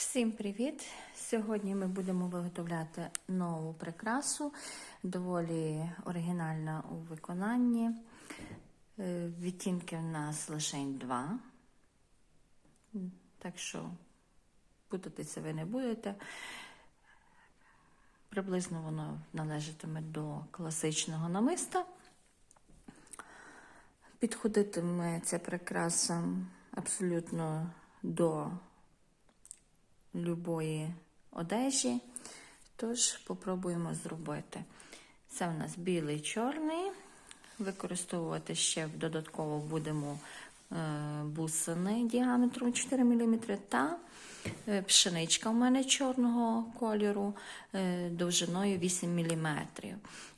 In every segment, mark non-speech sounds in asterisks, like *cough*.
Всім привіт! Сьогодні ми будемо виготовляти нову прикрасу, доволі оригінальна у виконанні. Е, Відтінки в нас лише два. Так що путатися ви не будете. Приблизно воно належатиме до класичного намиста. Підходитиме ця прикраса абсолютно до любої одежі. Тож попробуємо зробити. Це у нас білий чорний. Використовувати ще додатково будемо е, бусини діаметром 4 мм та е, пшеничка у мене чорного кольору е, довжиною 8 мм.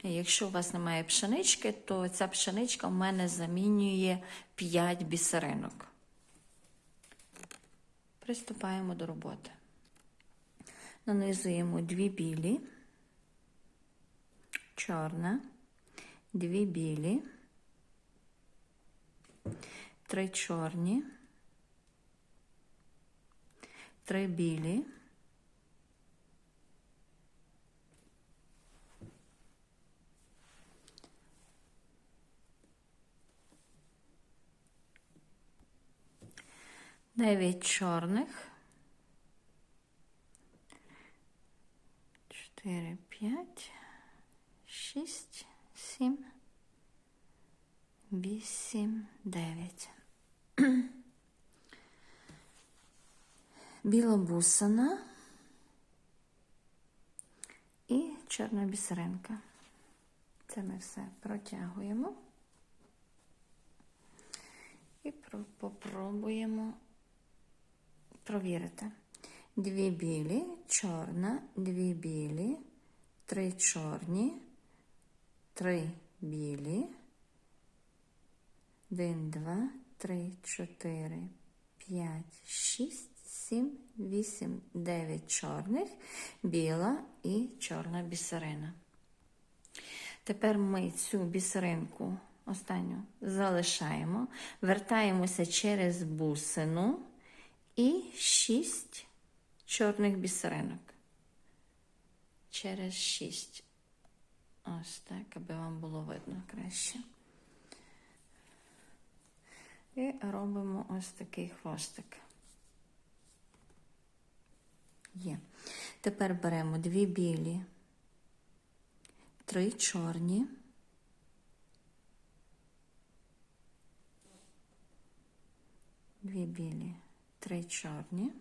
Якщо у вас немає пшенички, то ця пшеничка у мене замінює 5 бісеринок. Приступаємо до роботи. Нанизуємо дві білі, чорна, дві білі, три чорні, три білі, дев'ять чорних. 4, 5, 6, 7, 8, 9. Біла бусина і чорна бісеринка. Це ми все протягуємо і попробуємо провірити. Дві білі, чорна, дві білі, три чорні, три білі, один, два, три, чотири, п'ять, шість, сім, вісім, дев'ять чорних, біла і чорна бісерина. Тепер ми цю бісеринку останню залишаємо, вертаємося через бусину і шість чорних бісеринок. Через шість. Ось так, аби вам було видно краще. І робимо ось такий хвостик. Є. Тепер беремо дві білі, три чорні. Дві білі, три чорні.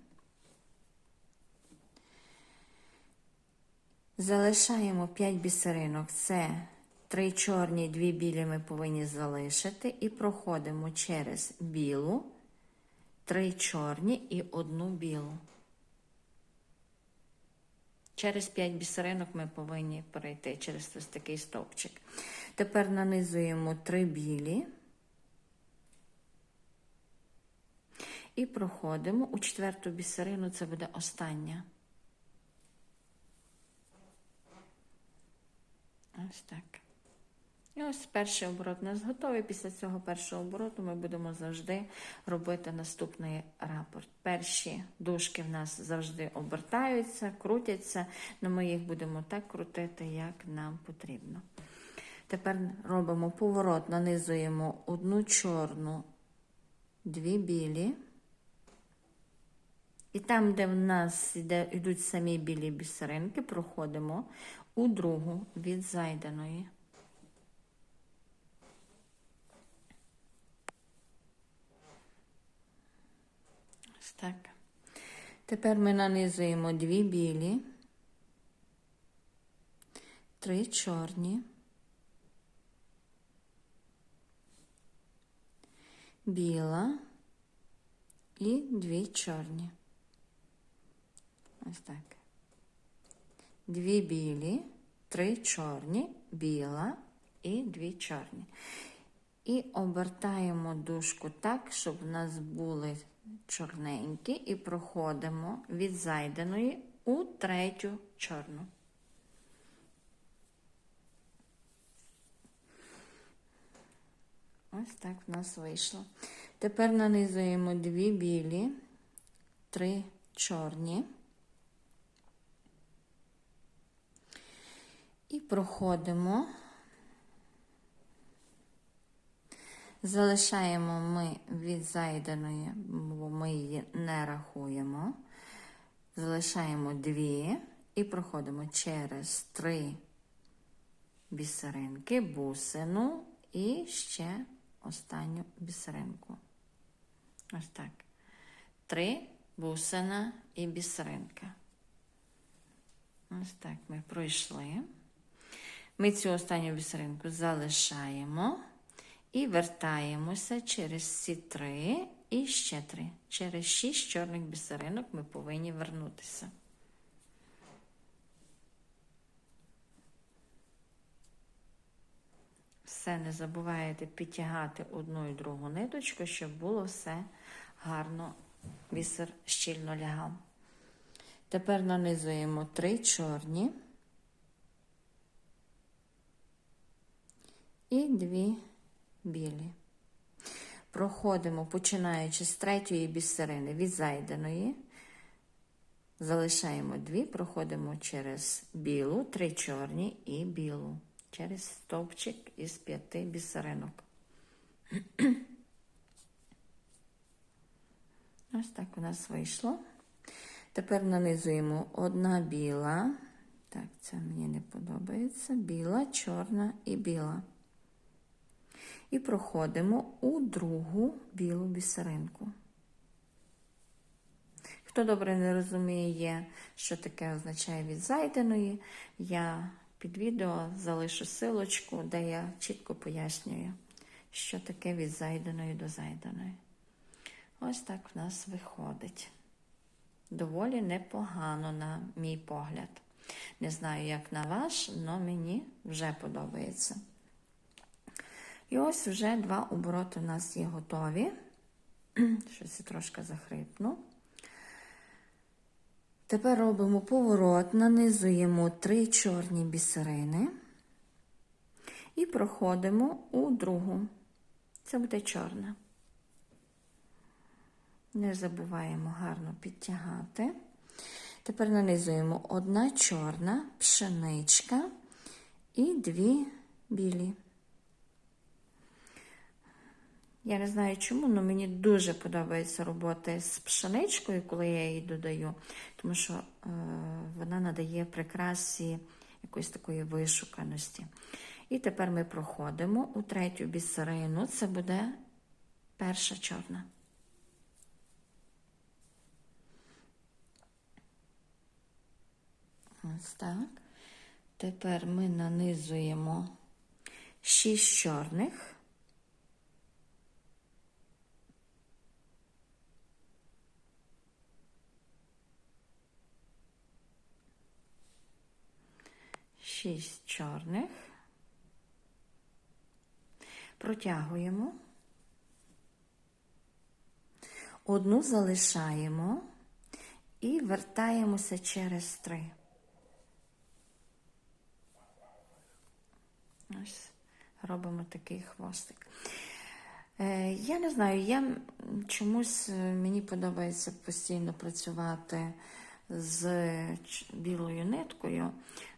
Залишаємо 5 бісеринок. Це 3 чорні, 2 білі ми повинні залишити. І проходимо через білу, 3 чорні і одну білу. Через 5 бісеринок ми повинні перейти через ось такий стовпчик. Тепер нанизуємо 3 білі. І проходимо у четверту бісерину, це буде остання. Ось так. І ось перший оборот у нас готовий. Після цього першого обороту ми будемо завжди робити наступний рапорт. Перші дужки в нас завжди обертаються, крутяться, але ми їх будемо так крутити, як нам потрібно. Тепер робимо поворот, нанизуємо одну чорну, дві білі. І там, де в нас йдуть самі білі бісеринки, проходимо у другу від зайденої. Ось так. Тепер ми нанизуємо дві білі, три чорні, біла і дві чорні. Ось так. Дві білі, три чорні, біла і дві чорні. І обертаємо дужку так, щоб в нас були чорненькі, і проходимо від зайденої у третю чорну. Ось так в нас вийшло. Тепер нанизуємо дві білі, три чорні. І проходимо. Залишаємо ми від зайденої, бо ми її не рахуємо. Залишаємо дві і проходимо через три бісеринки, бусину і ще останню бісеринку. Ось так. Три бусина і бісеринка. Ось так ми пройшли. Ми цю останню бісеринку залишаємо і вертаємося через ці три і ще три. Через шість чорних бісеринок ми повинні вернутися. Все, не забуваєте підтягати одну і другу ниточку, щоб було все гарно, бісер щільно лягав. Тепер нанизуємо три чорні і дві білі. Проходимо, починаючи з третьої бісерини від зайденої, залишаємо дві, проходимо через білу, три чорні і білу, через стовпчик із п'яти бісеринок. *clears throat* Ось так у нас вийшло. Тепер нанизуємо одна біла. Так, це мені не подобається. Біла, чорна і біла. І проходимо у другу білу бісеринку. Хто добре не розуміє, що таке означає від зайденої, я під відео залишу силочку, де я чітко пояснюю, що таке від зайденої до зайденої. Ось так в нас виходить. Доволі непогано, на мій погляд. Не знаю, як на ваш, але мені вже подобається. І ось вже два обороти у нас є готові. *clears throat* Щось я трошки захрипну. Тепер робимо поворот, нанизуємо три чорні бісерини і проходимо у другу. Це буде чорна. Не забуваємо гарно підтягати. Тепер нанизуємо одна чорна пшеничка і дві білі. Я не знаю чому, але мені дуже подобається робота з пшеничкою, коли я її додаю, тому що е, вона надає прикрасі якоїсь такої вишуканості. І тепер ми проходимо у третю бісерину, це буде перша чорна. Ось так. Тепер ми нанизуємо шість чорних. Шість чорних. Протягуємо. Одну залишаємо і вертаємося через три. Ось робимо такий хвостик. Е, я не знаю, я чомусь е, мені подобається постійно працювати з білою ниткою.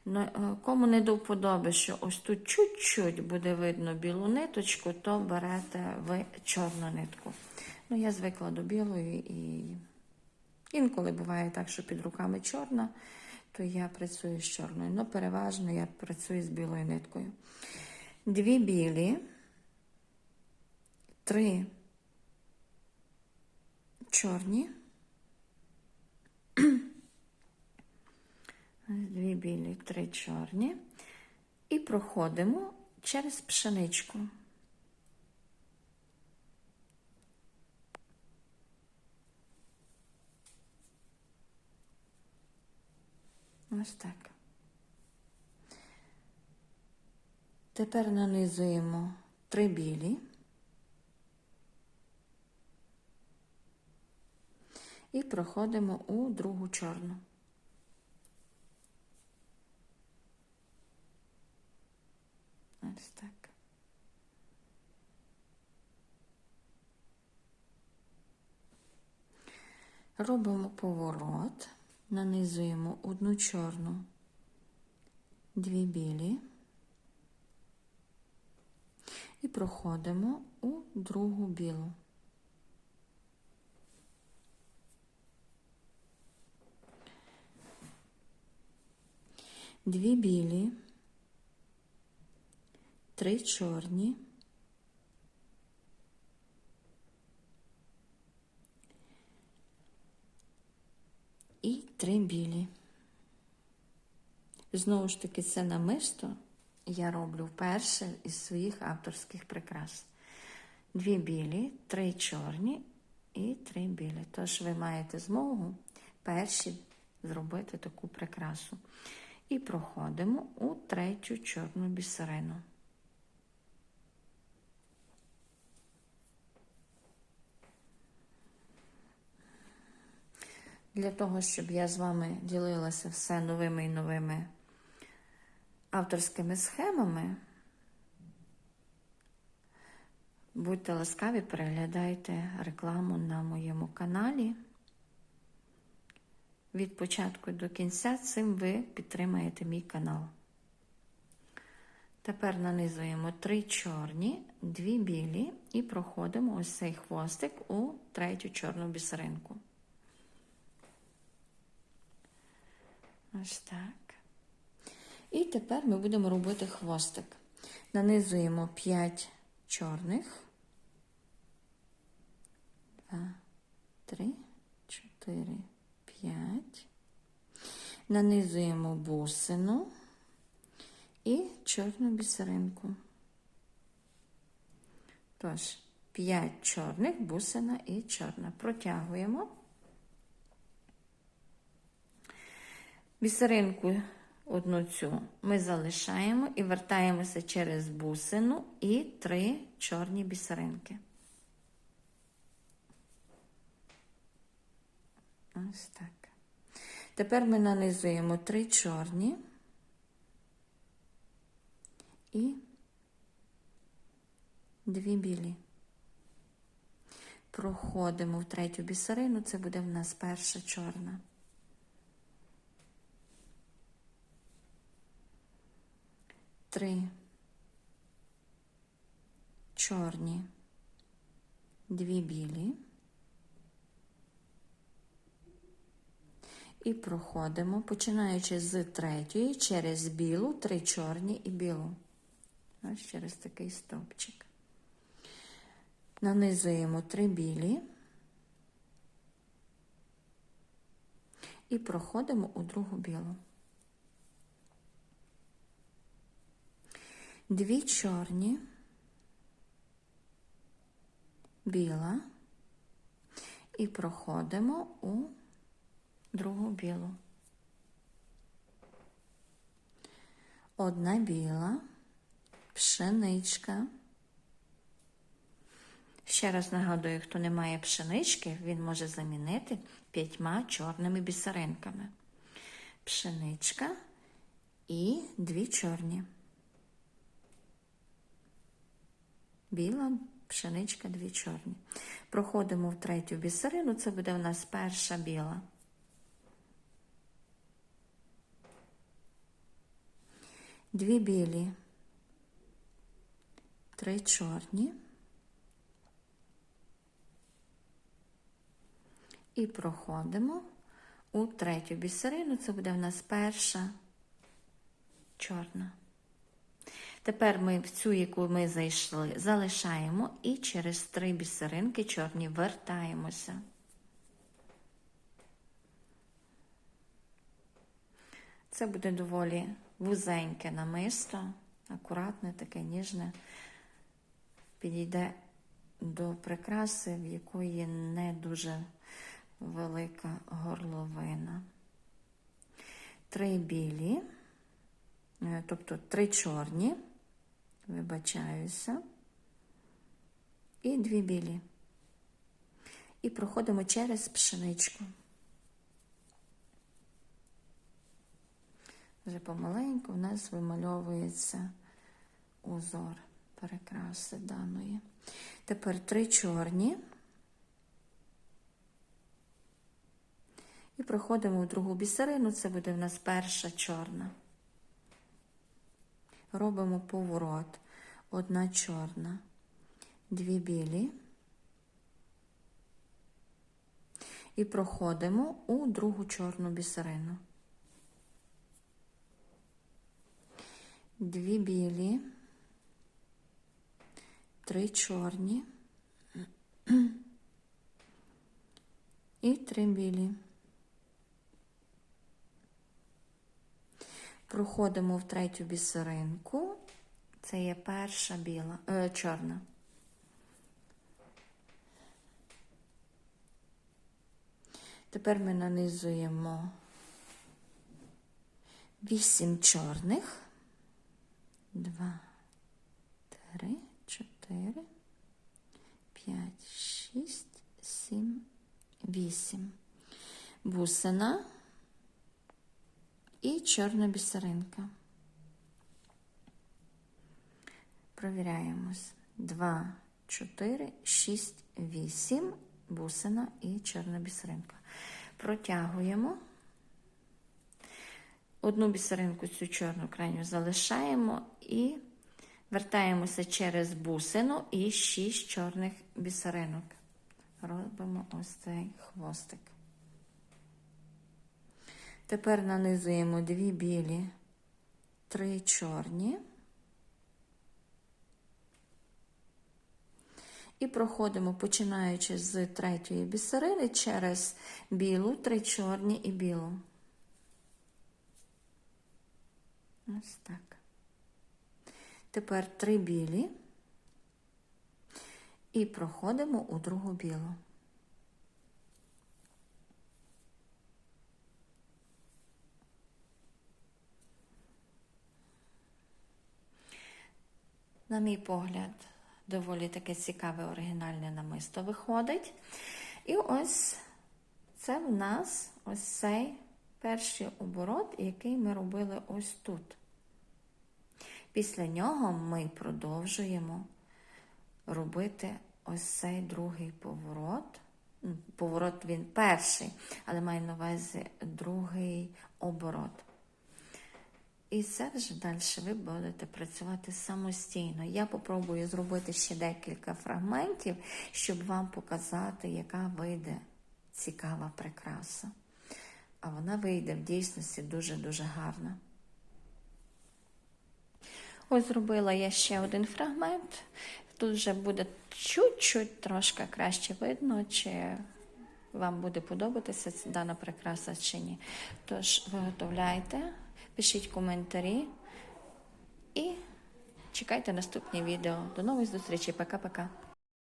Е, кому не до вподоби, що ось тут чуть-чуть буде видно білу ниточку, то берете ви чорну нитку. Ну, я звикла до білої і інколи буває так, що під руками чорна то я працюю з чорною. Ну, переважно я працюю з білою ниткою. Дві білі, три чорні. Дві білі, три чорні. І проходимо через пшеничку. Ось так. Тепер нанизуємо три білі і проходимо у другу чорну. Ось так. Робимо поворот, нанизуємо одну чорну, дві білі і проходимо у другу білу. Дві білі, три чорні. і три білі. Знову ж таки, це намисто я роблю вперше із своїх авторських прикрас. Дві білі, три чорні і три білі. Тож ви маєте змогу перші зробити таку прикрасу. І проходимо у третю чорну бісерину. Для того, щоб я з вами ділилася все новими і новими авторськими схемами, будьте ласкаві, переглядайте рекламу на моєму каналі. Від початку до кінця цим ви підтримаєте мій канал. Тепер нанизуємо три чорні, дві білі і проходимо ось цей хвостик у третю чорну бісеринку. Ось так. І тепер ми будемо робити хвостик. Нанизуємо 5 чорних. 2, 3, 4, 5. Нанизуємо бусину і чорну бісеринку. Тож, 5 чорних, бусина і чорна. Протягуємо. Бісеринку одну цю ми залишаємо і вертаємося через бусину і три чорні бісеринки. Ось так. Тепер ми нанизуємо три чорні і дві білі. Проходимо в третю бісерину, це буде в нас перша чорна. Три чорні, дві білі. І проходимо, починаючи з третьої, через білу, три чорні і білу. Ось через такий стовпчик. Нанизуємо три білі і проходимо у другу білу. Дві чорні, біла і проходимо у другу білу. Одна біла, пшеничка. Ще раз нагадую, хто не має пшенички, він може замінити п'ятьма чорними бісеринками. Пшеничка і дві чорні. Біла, пшеничка, дві чорні. Проходимо в третю бісерину, це буде у нас перша біла. Дві білі, три чорні. І проходимо у третю бісерину, це буде в нас перша чорна. Тепер ми в цю, яку ми зайшли, залишаємо і через три бісеринки чорні вертаємося. Це буде доволі вузеньке намисто, акуратне, таке ніжне, підійде до прикраси, в якої не дуже велика горловина. Три білі, е, тобто три чорні вибачаюся, і дві білі. І проходимо через пшеничку. Вже помаленьку в нас вимальовується узор перекраси даної. Тепер три чорні, І проходимо в другу бісерину, це буде в нас перша чорна. Робимо поворот. Одна чорна, дві білі. І проходимо у другу чорну бісерину. Дві білі, три чорні *clears throat* і три білі. Проходимо в третю бісеринку. Це є перша біла, е, чорна. Тепер ми нанизуємо вісім чорних. Два, три, чотири, п'ять, шість, сім, вісім. Бусина і чорна бісеринка. Провіряємось. 2, 4, 6, 8, бусина і чорна бісеринка. Протягуємо. Одну бісеринку цю чорну крайню залишаємо і вертаємося через бусину і 6 чорних бісеринок. Робимо ось цей хвостик. Тепер нанизуємо дві білі, три чорні. І проходимо, починаючи з третьої бісерини, через білу, три чорні і білу. Ось так. Тепер три білі. І проходимо у другу білу. На мій погляд, доволі таке цікаве оригінальне намисто виходить. І ось це в нас ось цей перший оборот, який ми робили ось тут. Після нього ми продовжуємо робити ось цей другий поворот. Поворот він перший, але маю на увазі другий оборот. І це вже далі ви будете працювати самостійно. Я попробую зробити ще декілька фрагментів, щоб вам показати, яка вийде цікава прикраса. А вона вийде в дійсності дуже-дуже гарна. Ось зробила я ще один фрагмент. Тут вже буде чуть-чуть трошки краще видно, чи вам буде подобатися дана прикраса чи ні. Тож виготовляйте, пишіть коментарі і чекайте наступні відео. До нових зустрічей. Пока-пока.